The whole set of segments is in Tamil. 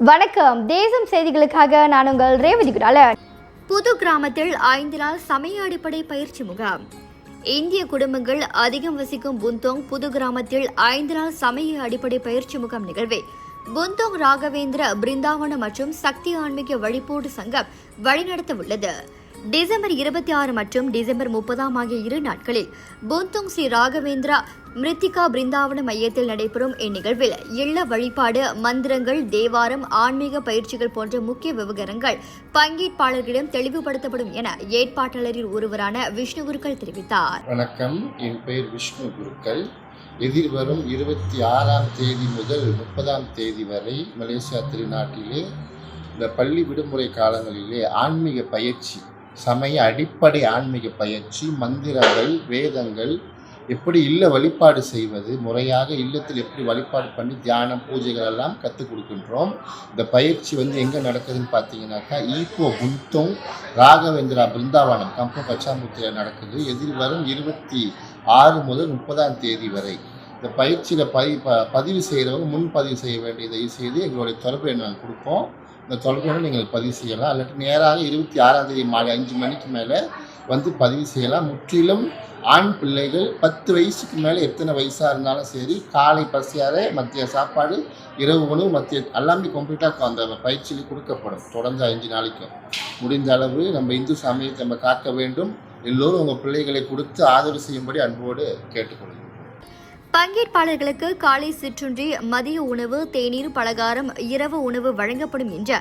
வணக்கம். தேசம் செய்திகளுக்காக நான் உங்கள் ரேவதி குடாலன் புது கிராமத்தில் ஐந்து நாள் சமய அடிப்படை பயிற்சி முகாம். இந்திய குடும்பங்கள் அதிகம் வசிக்கும் புந்தோங் புது கிராமத்தில் ஐந்து நாள் சமய அடிப்படை பயிற்சி முகாம் நிகழ்வை. புந்தோங் ராகவேந்திர பிருந்தாவனம் மற்றும் சக்தி ஆன்மீக வழிபோடு சங்கம் வழிநடத்த உள்ளது டிசம்பர் இருபத்தி ஆறு மற்றும் டிசம்பர் முப்பதாம் ஆகிய இரு நாட்களில் புந்தோங் ஸ்ரீ ராகவேந்திரா மிருத்திகா பிருந்தாவன மையத்தில் நடைபெறும் இந்நிகழ்வில் இல்ல வழிபாடு மந்திரங்கள் தேவாரம் ஆன்மீக பயிற்சிகள் போன்ற முக்கிய விவகாரங்கள் பங்கேற்பாளர்களிடம் தெளிவுபடுத்தப்படும் என ஏற்பாட்டாளரில் ஒருவரான விஷ்ணு குருக்கள் தெரிவித்தார். வணக்கம். என் பெயர் விஷ்ணு குருக்கள். எதிர்வரும் இருபத்தி ஆறாம் தேதி முதல் முப்பதாம் தேதி வரை மலேசியா திருநாட்டிலே இந்த பள்ளி விடுமுறை காலங்களிலே ஆன்மீக பயிற்சி சமய அடிப்படை ஆன்மீக பயிற்சி மந்திரங்கள் வேதங்கள் எப்படி இல்ல வழிபாடு செய்வது முறையாக இல்லத்தில் எப்படி வழிபாடு பண்ணி தியானம் பூஜைகள் எல்லாம் கற்றுக் கொடுக்கின்றோம். இந்த பயிற்சி வந்து எங்கே நடக்குதுன்னு பார்த்தீங்கன்னாக்கா ஈகோ புந்தோங் ராகவேந்திரா பிருந்தாவனம் கம்போ பச்சாமுத்தியில் நடக்குது. எதிர்வரும் இருபத்தி ஆறு முதல் முப்பதாம் தேதி வரை. இந்த பயிற்சியில் பதி ப பதிவு செய்கிறவங்க முன்பதிவு செய்ய வேண்டியதை செய்து எங்களுடைய தொடர்பு எண் நாங்கள் கொடுப்போம். இந்த தொடர்பு எண்ணை நீங்கள் பதிவு செய்யலாம். இல்லாட்டி நேராக இருபத்தி ஆறாம் தேதி மாலை அஞ்சு மணிக்கு மேலே வந்து பதிவு செய்யலாம். முற்றிலும் ஆண் பிள்ளைகள் பத்து வயசுக்கு மேலே எத்தனை வயசாக இருந்தாலும் சரி காலை பசியார மத்திய சாப்பாடு இரவு உணவு மத்திய எல்லாமே கம்ப்ளீட்டாக அந்த பயிற்சியில் கொடுக்கப்படும். தொடர்ந்து அஞ்சு நாளைக்கும். முடிந்த அளவு நம்ம இந்து சமயத்தை நம்ம காக்க வேண்டும். எல்லோரும் உங்கள் பிள்ளைகளை கொடுத்து ஆதரவு செய்யும்படி அன்போடு கேட்டுக்கொள்கிறேன் பங்கேற்பாளர்களுக்கு காலை சிற்றுண்டி மதிய உணவு தேநீர் பலகாரம் இரவு உணவு வழங்கப்படும் என்ற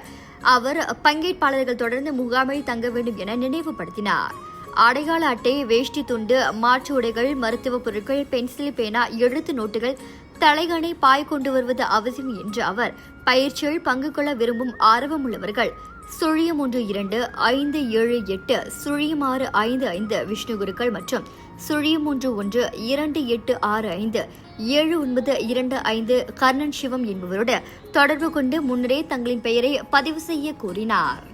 அவர் பங்கேற்பாளர்கள் தொடர்ந்து முகாமில் தங்க வேண்டும் என நினைவுபடுத்தினார். அடையாள அட்டை வேஷ்டி துண்டு மாற்று உடைகள் மருத்துவ பொருட்கள் பென்சில் பேனா எழுத்து நோட்டுகள் தலைகணை பாய் கொண்டு வருவது அவசியம் என்று அவர் பயிற்சியில் பங்கு கொள்ள விரும்பும் ஆர்வமுள்ளவர்கள். சுழியம் ஒன்று இரண்டு ஐந்து ஏழு எட்டு சுழியம் ஆறு ஐந்து ஐந்து விஷ்ணு குருக்கள் மற்றும் சுழியம் ஒன்று ஒன்று இரண்டு எட்டு ஆறு ஐந்து ஏழு ஒன்பது இரண்டு ஐந்து கர்ணன் சிவம் என்பவரோடு தொடர்பு கொண்டு முன்னரே தங்களின் பெயரை பதிவு செய்ய கூறினார்.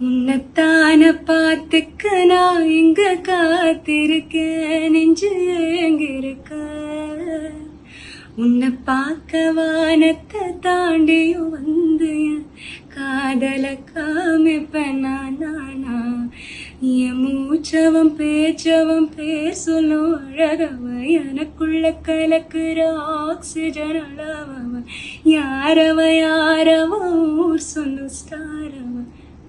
உன்னைத்தான பார்த்துக்க நான் இங்க காத்திருக்கேன். நெஞ்சு எங்கிருக்க உன்னை பார்க்க வானத்தை தாண்டியும் வந்து காதல காமிப்ப நானா என் மூச்சவம் பேச்சவம் பேசலும் சொல்லும் அழகவன். எனக்குள்ள கலக்குற ஆக்சிஜன் அளவவன். யாரவ யாரவன்? ஊர் சொல்லும் ஸ்டாரவன்